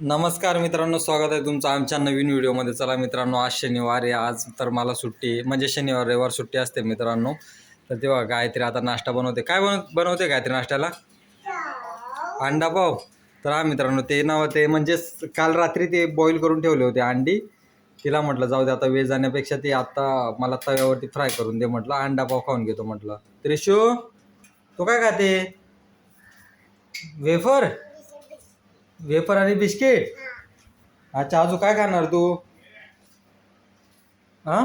नमस्कार मित्रांनो स्वागत आहे तुमचं आमच्या नवीन व्हिडिओमध्ये. चला मित्रांनो आज शनिवार आहे. आज तर मला सुट्टी म्हणजे शनिवार रविवार सुट्टी असते मित्रांनो. तर तेव्हा गायत्री आता नाश्ता बनवते. काय बनव बनवते गायत्री नाश्त्याला? अंडा पाव. तर हा मित्रांनो ते नाव ते म्हणजेच काल रात्री ते बॉईल करून ठेवले होते अंडी. तिला म्हटलं जाऊ दे आता वेज जाण्यापेक्षा ते आता मला तव्यावरती फ्राय करून दे म्हटलं. अंडा पाव खाऊन घेतो म्हटलं. त्रिशू तू काय खाते? वेफर? वेफर आणि बिस्किट? अच्छा अजून काय खाणार तू? हा?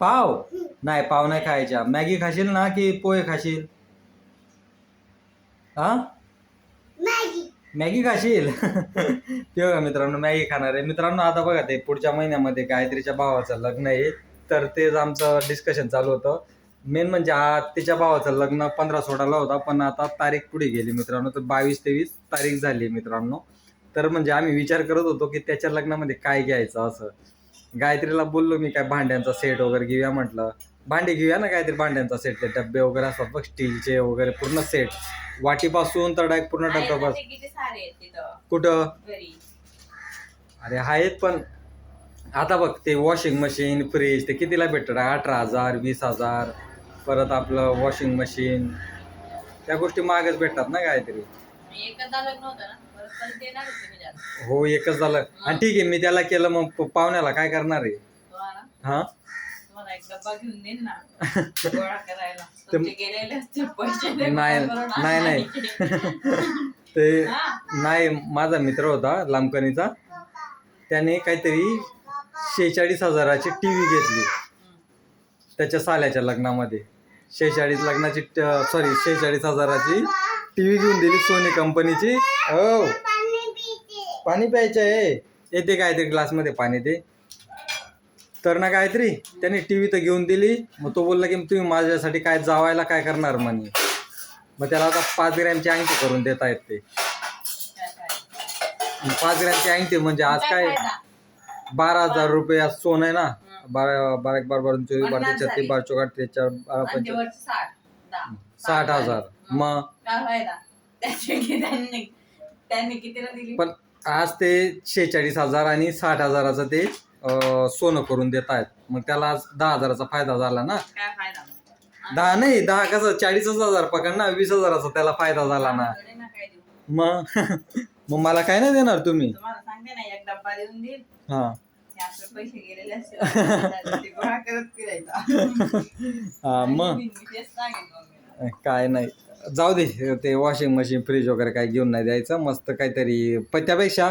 पाव. नाही पाव नाही खायच्या. मॅगी खाशील ना की पोहे खाशील? हा? मॅगी. खाशील? ते बघा मित्रांनो मॅगी खाणार आहे. मित्रांनो आता बघा ते पुढच्या महिन्यामध्ये गायत्रीच्या भावाचं लग्न आहे तर तेच आमचं डिस्कशन चालू होतं. मेन म्हणजे तिच्या भावाचं लग्न पंधरा सोळाला होता पण आता तारीख पुढे गेली मित्रांनो तर बावीस तेवीस तारीख झाली मित्रांनो. तर म्हणजे आम्ही विचार करत होतो की त्याच्या लग्नामध्ये काय घ्यायचं असं. गायत्रीला बोललो मी काय भांड्यांचा सेट वगैरे घेऊया? म्हटलं भांडे घेऊया ना काहीतरी भांड्यांचा सेट ते डब्बे वगैरे असतात बघ स्टीलचे वगैरे पूर्ण सेट वाटीपासून तर डायरेक्ट पूर्ण डब्यापासून कुठं? अरे आहेत पण आता बघ ते वॉशिंग मशीन फ्रीज ते कितीला भेटतात अठरा हजार वीस हजार. परत आपलं वॉशिंग मशीन त्या गोष्टी मागच भेटतात ना काहीतरी. एकदा लग्न होतं ना परत परत देणार होते मी जास्त. हो एकच झालं. आणि ठीक आहे मी त्याला केलं मग प- पाहुण्याला काय करणार आहे? हा? तुम्हाला एक डब्बा घेऊन देईन ना गोळा करायला. ते- तुमचे गेलेले असते पैसे ते नाही नाही नाही. आणायचे. ते? नाही माझा मित्र होता लांबकणीचा. त्याने काहीतरी शेहेचाळीस हजाराची टी व्ही घेतली. त्याच्या साल्याच्या लग्नामध्ये. शेहेचाळीस लग्नाची सॉरी शेहेचाळीस हजाराची टी व्ही घेऊन दिली सोनी कंपनीची. हो. पाणी प्यायचं आहे. येते काहीतरी ग्लासमध्ये पाणी ते. तर ना काहीतरी त्याने टी व्ही तर घेऊन दिली. मग तो बोलला की तुम्ही माझ्यासाठी काय जावायला काय करणार म्हणे. मग त्याला आता पाच ग्रॅमची अंगठी करून देत आहेत ते. पाच ग्रॅमची अंगठी म्हणजे आज काय? बारा हजार रुपये आज सोन आहे ना. बारा बारा एक बारा बारा चोवीस बारा छत्तीस. बारा बारा आणि ते वरचे साठ दहा. साठ हजार. मग? त्यांनी कितीला दिली? पण आज ते शेहेचाळीस हजार आणि साठ हजाराचं ते अं, सोनं करून देत आहेत. मग त्याला आज दहा हजाराचा फायदा झाला ना. काय फायदा? मग? दहा नाही दहा कसं चाळीसच हजार पकड ना वीस हजाराचा त्याला फायदा झाला ना. थोडे ना काय देऊ? मग? मग मला काय नाही देणार तुम्ही? तुम्हाला सांगते ना एक डब्बा देऊन देईल. हा. हे आपले पैसे गेलेले असतील. ते गोळा करत फिरायचा. हा मग? मी तेच सांगेन मम्मीला. काय नाही. जाऊ दे ते वॉशिंग मशीन फ्रीज वगैरे काय घेऊन नाही द्यायचं. मस्त काहीतरी त्यापेक्षा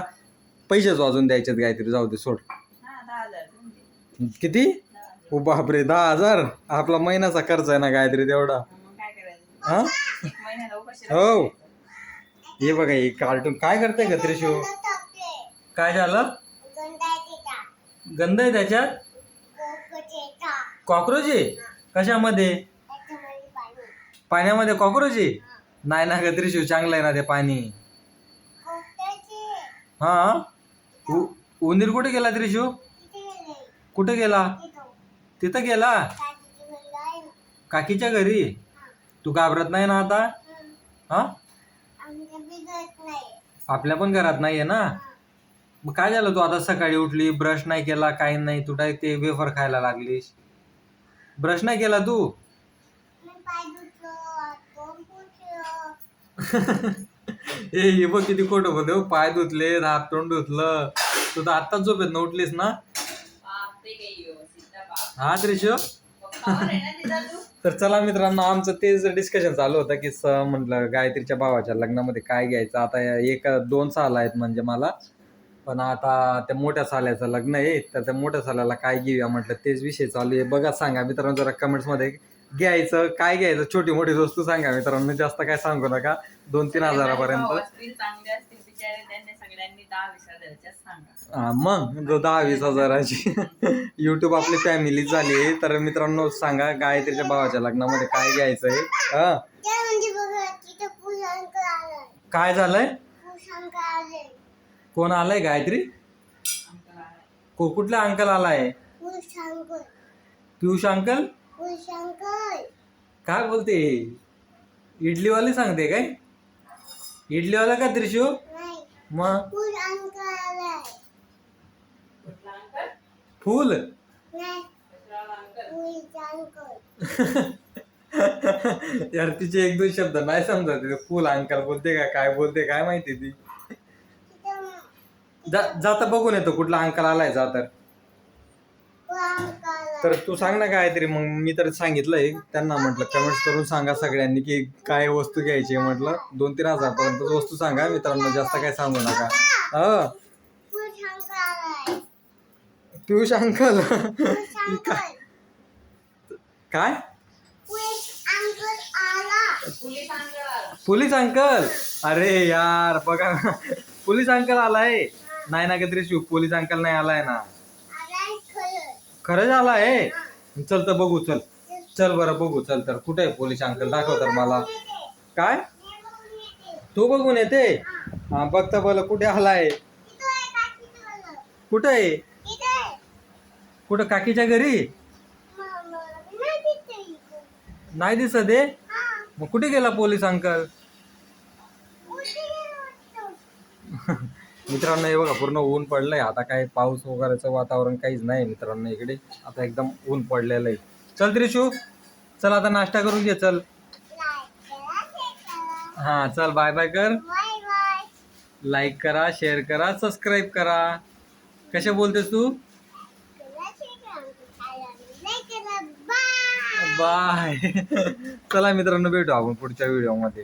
पैसेच वाजून द्यायचेत काहीतरी. जाऊ दे सोड. हा दहा हजार देऊन दे. किती? दहा हजार. ओ बापरे दहा हजार? आपला महिन्याचा खर्च आहे ना काहीतरी तेवढा. मग काय करायचं? हा? एक महिन्याला उपाशी हो. राहायचं. हे बघा हे कार्टून काय करते का त्रिशू? काय झालं? गंध आहे त्याच्यात? कॉक्रोच? आहे कशामध्ये? पाण्यामध्ये कॉक्रोच? आहे नाही ना गत्री शिव चांगलं आहे ना ते पाणी. हा? उंदीर कुठे गेला त्रिशू कुठे गेला? तिथं गेला? काकीच्या घरी? तू घाबरत नाही ना आता? हा? आपल्या पण घरात नाहीये ना? मग काय झालं तू आता सकाळी उठली ब्रश नाही केला काही नाही तू डायरेक्ट ते वेफर खायला लागलीस. ब्रश नाही केला तू? ए हे बघ किती खोटं बोलते हो. पाय धुतले हात तोंड धुतलं. तू तर आत्ताच झोपेत ना उठलीस ना? बापरे आहे बाप. हा त्रिशू? पप्पावर आहे ना तिचा तू? तर चला मित्रांनो आमचं तेच डिस्कशन चालू होतं की स म्हटलं गायत्रीच्या भावाच्या लग्नामध्ये काय घ्यायचं? आता या एक दोन साल आहेत म्हणजे मला. पण आता त्या मोठ्या साल्याचं लग्न आहे तर त्या मोठ्या साल्याला काय घेऊया म्हटलं तेच विषय चालू आहे. बघा सांगा मित्रांनो जरा कमेंट्समध्ये घ्यायचं काय घ्यायचं? छोटी मोठी वस्तू सांगा मित्रांनो जास्त काय सांगू नका. दोन तीन हजारापर्यंत. भाऊ असतील, चांगले असतील बिचारे त्यांनी सगळ्यांनी दहा वीस हजाराच्याच सांगा. हा, मग जो दहा वीस हजाराची युट्यूब आपली फॅमिली झाली आहे तर मित्रांनो सांगा गायत्रीच्या भावाच्या लग्नामध्ये काय घ्यायचं आहे हा काय झालंय? कोण आलंय गायत्री. को कुठला अंकल आलाय? पियुष अंकल काय बोलते? इडलीवाले सांगते काय? इडलीवाला का त्रिशू? मग? कुठला अंकल? फुल? यार तिचे एक दोन शब्द नाही समजत. ते फुल अंकल बोलते का? काय बोलते? काय माहिती ती? जा- जाता बघून येतो कुठला अंकल आलाय जा तर. तर तू सांग ना काहीतरी मग मी तर सांगितलंय त्यांना म्हटलं कमेंट्स करून सांगा सगळ्यांनी की काय वस्तू घ्यायची आहे म्हटलं. दोन तीन हजार पर्यंत वस्तू सांगा मित्रांनो जास्त काय सांगू नका. ह. पियुष अंकल. काय? Police uncle. पोलीस अंकल अरे यार बघा पोलीस अंकल आलाय. नाही ना काहीतरी शिव पोलीस अंकल नाही आलाय ना. खरंच आलाय? चल तर बघू चल. चल बरं बघू चल तर. कुठे आहे पोलीस अंकल? दाखव तर मला. काय? तू बघून येते? हा. बघता बोल कुठे आलाय? कुठे आहे? कुठं काकीच्या घरी? नाही दिसत आहे? मग कुठे गेला पोलीस अंकल? मित्रांनो हे बघा पूर्ण ऊन पडलंय. आता काय पाऊस वगैरेचं वातावरण काहीच नाही मित्रांनो इकडे. आता एकदम ऊन पडलेलं आहे. चल त्रिशू चल आता नाश्ता करून घे चल. हा चल बाय बाय कर. लाईक करा शेअर करा सबस्क्राईब करा. कशा बोलतेस तू? बाय चला मित्रांनो भेटू आपण पुढच्या व्हिडिओमध्ये